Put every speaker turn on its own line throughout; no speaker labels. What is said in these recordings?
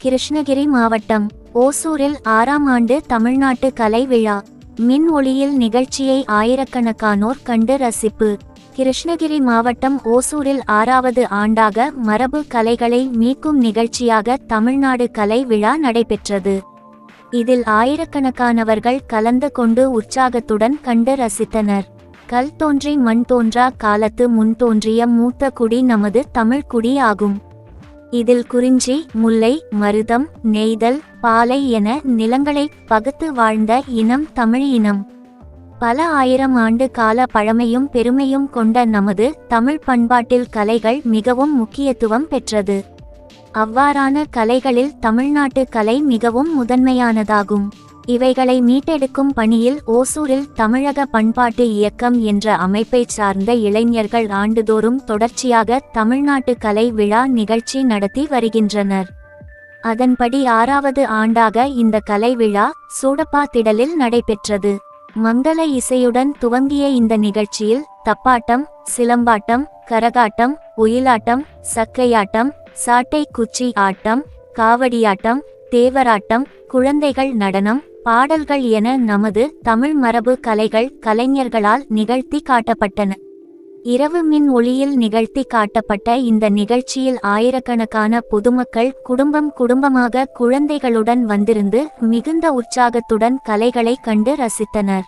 கிருஷ்ணகிரி மாவட்டம் ஓசூரில் ஆறாம் ஆண்டு தமிழ்நாட்டு கலை விழா. மின் ஒளியில் நிகழ்ச்சியை ஆயிரக்கணக்கானோர் கண்டு ரசிப்பு. கிருஷ்ணகிரி மாவட்டம் ஓசூரில் ஆறாவது ஆண்டாக மரபு கலைகளை மீட்கும் நிகழ்ச்சியாக தமிழ்நாடு கலை விழா நடைபெற்றது. இதில் ஆயிரக்கணக்கானவர்கள் கலந்து கொண்டு உற்சாகத்துடன் கண்டு ரசித்தனர். கல் தோன்றி மண் தோன்றா காலத்து முன் தோன்றிய மூத்த குடி நமது தமிழ் குடி ஆகும். இதில் குறிஞ்சி முல்லை மருதம் நெய்தல் பாலை என நிலங்களை பகுத்து வாழ்ந்த இனம் தமிழ் இனம். பல ஆயிரம் ஆண்டு கால பழமையும் பெருமையும் கொண்ட நமது தமிழ் பண்பாட்டில் கலைகள் மிகவும் முக்கியத்துவம் பெற்றது. அவ்வாறான கலைகளில் தமிழ்நாட்டு கலை மிகவும் முதன்மையானதாகும். இவைகளை மீட்டெடுக்கும் பணியில் ஓசூரில் தமிழக பண்பாட்டு இயக்கம் என்ற அமைப்பை சார்ந்த இளைஞர்கள் ஆண்டுதோறும் தொடர்ச்சியாக தமிழ்நாட்டு கலை விழா நிகழ்ச்சி நடத்தி வருகின்றனர். அதன்படி ஆறாவது ஆண்டாக இந்த கலை விழா சூடப்பாத்திடலில் நடைபெற்றது. மங்கள இசையுடன் துவங்கிய இந்த நிகழ்ச்சியில் தப்பாட்டம் சிலம்பாட்டம் கரகாட்டம் ஒயிலாட்டம் சக்கையாட்டம் சாட்டை குச்சி ஆட்டம் காவடியாட்டம் தேவராட்டம் குழந்தைகள் நடனம் பாடல்கள் என நமது தமிழ் மரபு கலைகள் கலைஞர்களால் நிகழ்த்தி காட்டப்பட்டன. இரவு மின் ஒளியில் நிகழ்த்தி காட்டப்பட்ட இந்த நிகழ்ச்சியில் ஆயிரக்கணக்கான பொதுமக்கள் குடும்பம் குடும்பமாக குழந்தைகளுடன் வந்திருந்து மிகுந்த உற்சாகத்துடன் கலைகளை கண்டு ரசித்தனர்.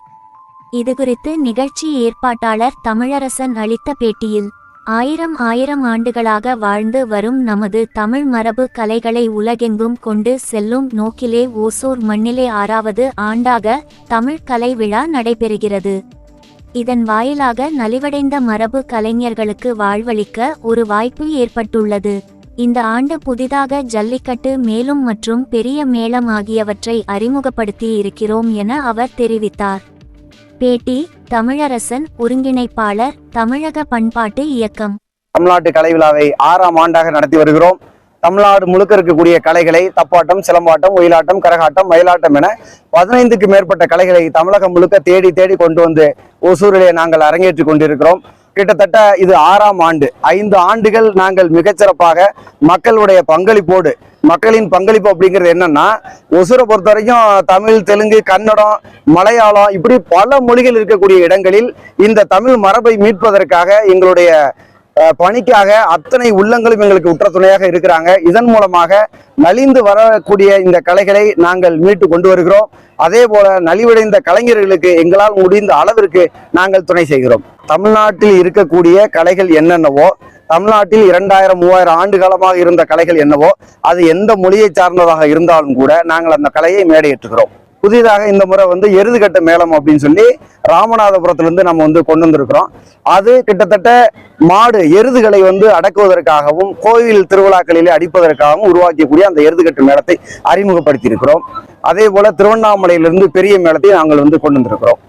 இதுகுறித்து நிகழ்ச்சி ஏற்பாட்டாளர் தமிழரசன் அளித்த பேட்டியில் ஆயிரம் ஆயிரம் ஆண்டுகளாக வாழ்ந்து வரும் நமது தமிழ் மரபு கலைகளை உலகெங்கும் கொண்டு செல்லும் நோக்கிலே ஓசூர் மண்ணிலே ஆறாவது ஆண்டாக தமிழ் கலை விழா நடைபெறுகிறது. இதன் வாயிலாக நலிவடைந்த மரபு கலைஞர்களுக்கு வாழ்வளிக்க ஒரு வாய்ப்பு ஏற்பட்டுள்ளது. இந்த ஆண்டு புதிதாக ஜல்லிக்கட்டு மேலும் மற்றும் பெரிய மேளம் ஆகியவற்றை அறிமுகப்படுத்தி இருக்கிறோம் என அவர் தெரிவித்தார். பேட்டி தமிழரசன் ஒருங்கிணைப்பாளர் தமிழக பண்பாட்டு இயக்கம்.
தமிழ்நாட்டு கலை விழாவை ஆறாம் ஆண்டாக நடத்தி வருகிறோம். தமிழ்நாடு முழுக்க இருக்கக்கூடிய கலைகளை தப்பாட்டம் சிலம்பாட்டம் ஒயிலாட்டம் கரகாட்டம் மயிலாட்டம் என பதினைந்துக்கு மேற்பட்ட கலைகளை தமிழகம் முழுக்க தேடி தேடி கொண்டு வந்து ஒசூரிலே நாங்கள் அரங்கேற்றி கொண்டிருக்கிறோம். கிட்டத்தட்ட இது ஆறாம் ஆண்டு. ஐந்து ஆண்டுகள் நாங்கள் மிகச்சிறப்பாக மக்களுடைய பங்களிப்போடு மக்களின் பங்களிப்பு அப்படிங்கிறது என்னன்னா ஒசூரை பொறுத்த வரைக்கும் தமிழ் தெலுங்கு கன்னடம் மலையாளம் இப்படி பல மொழிகள் இருக்கக்கூடிய இடங்களில் இந்த தமிழ் மரபை மீட்பதற்காக எங்களுடைய பணிக்காக அத்தனை உள்ளங்களும் எங்களுக்கு உற்ற துணையாக இருக்கிறாங்க. இதன் மூலமாக நலிந்து வரக்கூடிய இந்த கலைகளை நாங்கள் மீட்டு கொண்டு வருகிறோம். அதே போல நலிவடைந்த கலைஞர்களுக்கு எங்களால் முடிந்த அளவிற்கு நாங்கள் துணை செய்கிறோம். தமிழ்நாட்டில் இருக்கக்கூடிய கலைகள் என்னென்னவோ தமிழ்நாட்டில் இரண்டாயிரம் மூவாயிரம் ஆண்டு காலமாக இருந்த கலைகள் என்னவோ அது எந்த மொழியை சார்ந்ததாக இருந்தாலும் கூட நாங்கள் அந்த கலையை மேடையிட்டுக்கிறோம் புதிதாக இந்த முறை வந்து எருதுகட்ட மேளம் அப்படின்னு சொல்லி ராமநாதபுரத்திலிருந்து நம்ம வந்து கொண்டு வந்திருக்கிறோம். அது கிட்டத்தட்ட மாடு எருதுகளை வந்து அடக்குவதற்காகவும் கோவில் திருவிழாக்களிலே அடிப்பதற்காகவும் உருவாக்கக்கூடிய அந்த எருதுகட்டு மேளத்தை அறிமுகப்படுத்தி இருக்கிறோம் அதே போல திருவண்ணாமலையிலிருந்து பெரிய மேளத்தை நாங்கள் வந்து கொண்டு வந்திருக்கிறோம்.